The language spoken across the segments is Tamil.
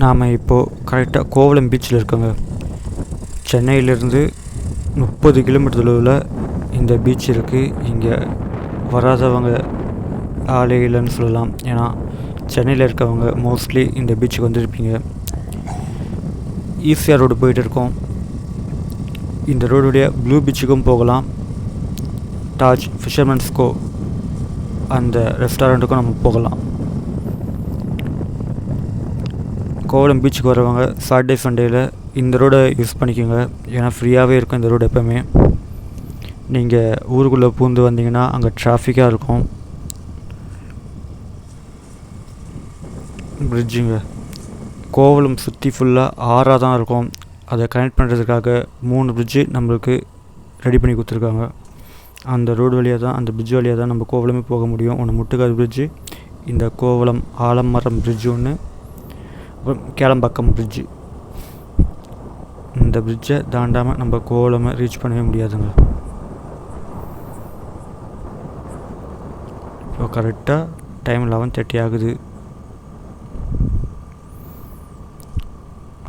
நாம் இப்போது கரெக்டாக கோவளம் பீச்சில் இருக்கோங்க. சென்னையிலேருந்து முப்பது கிலோமீட்டர் தொலைவில் இந்த பீச் இருக்குது இங்கே வராதவங்க ஆளே இல்லைன்னு சொல்லலாம். ஏன்னா சென்னையில் இருக்கவங்க மோஸ்ட்லி இந்த பீச்சுக்கு வந்திருப்பீங்க. ஈஸியாக ரோடு போயிட்டு இருக்கோம். இந்த ரோடுடைய ப்ளூ பீச்சுக்கும் போகலாம். டாஜ் ஃபிஷர்மன்ஸ்கோ அந்த ரெஸ்டாரண்ட்டுக்கும் நம்ம போகலாம். கோவளம் பீச்சுக்கு வரவங்க சாட்டர்டே சண்டேயில் இந்த ரோடை யூஸ் பண்ணிக்கோங்க. ஏன்னா ஃப்ரீயாகவே இருக்கும் இந்த ரோடு எப்போவுமே. நீங்கள் ஊருக்குள்ளே பூந்து வந்தீங்கன்னா அங்கே டிராஃபிக்காக இருக்கும். பிரிட்ஜுங்க கோவலம் சுற்றி ஃபுல்லாக ஆறாக தான் இருக்கும். அதை கனெக்ட் பண்ணுறதுக்காக மூணு பிரிட்ஜு நம்மளுக்கு ரெடி பண்ணி கொடுத்துருக்காங்க. அந்த ரோடு வழியாக தான் அந்த பிரிட்ஜ் வழியாக தான் நம்ம கோவலமே போக முடியும். ஒன்று முட்டுக்காது பிரிட்ஜு இந்த கோவளம் ஆலமரம் பிரிட்ஜு ஒன்று அப்புறம் கேளம்பாக்கம் பிரிட்ஜு இந்த பிரிட்ஜை தாண்டாமல் நம்ம கோலமாக ரீச் பண்ணவே முடியாதுங்க. இப்போ கரெக்டாக டைம் லெவன் தேர்ட்டி ஆகுது.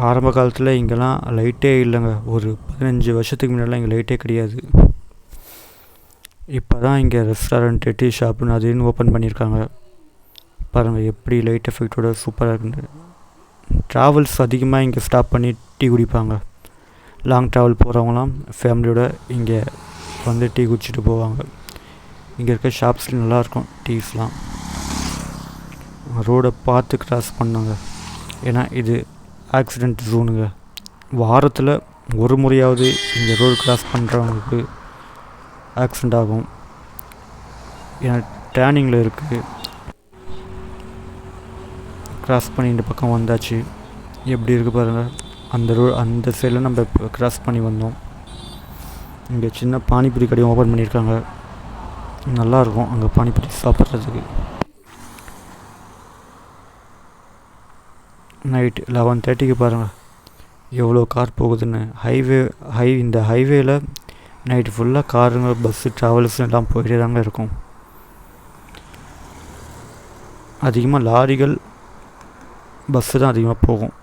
ஆரம்ப காலத்தில் இங்கெல்லாம் லைட்டே இல்லைங்க. ஒரு பதினஞ்சு வருஷத்துக்கு முன்னாடிலாம் இங்கே லைட்டே கிடையாது. இப்போ தான் இங்கே ரெஸ்டாரண்ட்டு டீ ஷாப்புன்னு அதுன்னு ஓப்பன் பண்ணியிருக்காங்க. பாருங்கள் எப்படி லைட் எஃபெக்டோட சூப்பராக இருக்குன்னு. ட்ராவல்ஸ் அதிகமாக இங்கே ஸ்டாப் பண்ணி டீ குடிப்பாங்க. லாங் ட்ராவல் போகிறவங்களாம் ஃபேமிலியோட இங்கே வந்து டீ குடிச்சிட்டு போவாங்க. இங்கே இருக்க ஷாப்ஸ்லாம் நல்லாயிருக்கும் டீஸ்லாம் ரோடை பார்த்து கிராஸ் பண்ணுங்க. ஏன்னா இது ஆக்சிடெண்ட் ஜோனுங்க வாரத்தில் ஒரு முறையாவது இங்கே ரோடு கிராஸ் பண்ணுறவங்களுக்கு ஆக்சிடெண்ட் ஆகும். ஏன்னா டேனிங்கில் இருக்குது கிராஸ் பண்ணி இந்த பக்கம் வந்தாச்சு. எப்படி இருக்குது பாருங்கள் அந்த ரோ அந்த சைடில் நம்ம க்ராஸ் கிராஸ் பண்ணி வந்தோம். இங்கே சின்ன பானிபூரி கடையும் ஓப்பன் பண்ணியிருக்காங்க. நல்லாயிருக்கும் அங்கே பானிபூரி சாப்பிட்றதுக்கு. நைட் லெவன் தேர்ட்டிக்கு பாருங்கள் எவ்வளோ கார் போகுதுன்னு. ஹைவே ஹை இந்த ஹைவேயில் நைட்டு ஃபுல்லாக காருங்க பஸ்ஸு ட்ராவல்ஸ் எல்லாம் போயிட்டே தாங்க இருக்கும். அதிகமாக லாரிகள் பஸ்ஸு தான் அதிகமாக போகும்.